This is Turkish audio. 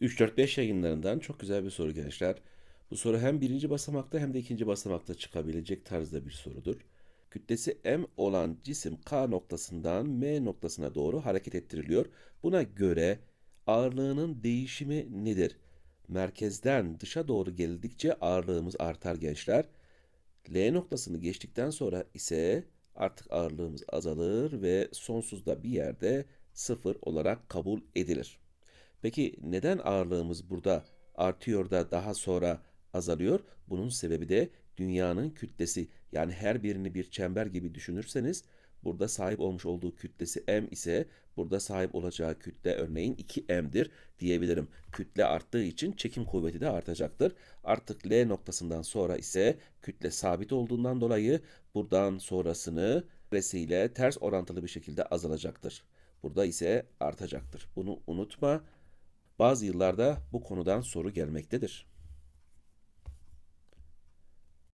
3-4-5 yayınlarından çok güzel bir soru gençler. Bu soru hem birinci basamakta hem de ikinci basamakta çıkabilecek tarzda bir sorudur. Kütlesi m olan cisim K noktasından M noktasına doğru hareket ettiriliyor. Buna göre ağırlığının değişimi nedir? Merkezden dışa doğru gelindikçe ağırlığımız artar gençler. L noktasını geçtikten sonra ise artık ağırlığımız azalır ve sonsuzda bir yerde sıfır olarak kabul edilir. Peki neden ağırlığımız burada artıyor da daha sonra azalıyor? Bunun sebebi de dünyanın kütlesi. Yani her birini bir çember gibi düşünürseniz burada sahip olmuş olduğu kütlesi m ise burada sahip olacağı kütle örneğin 2m'dir diyebilirim. Kütle arttığı için çekim kuvveti de artacaktır. Artık L noktasından sonra ise kütle sabit olduğundan dolayı buradan sonrasını ile ters orantılı bir şekilde azalacaktır. Burada ise artacaktır. Bunu unutma. Bazı yıllarda bu konudan soru gelmektedir.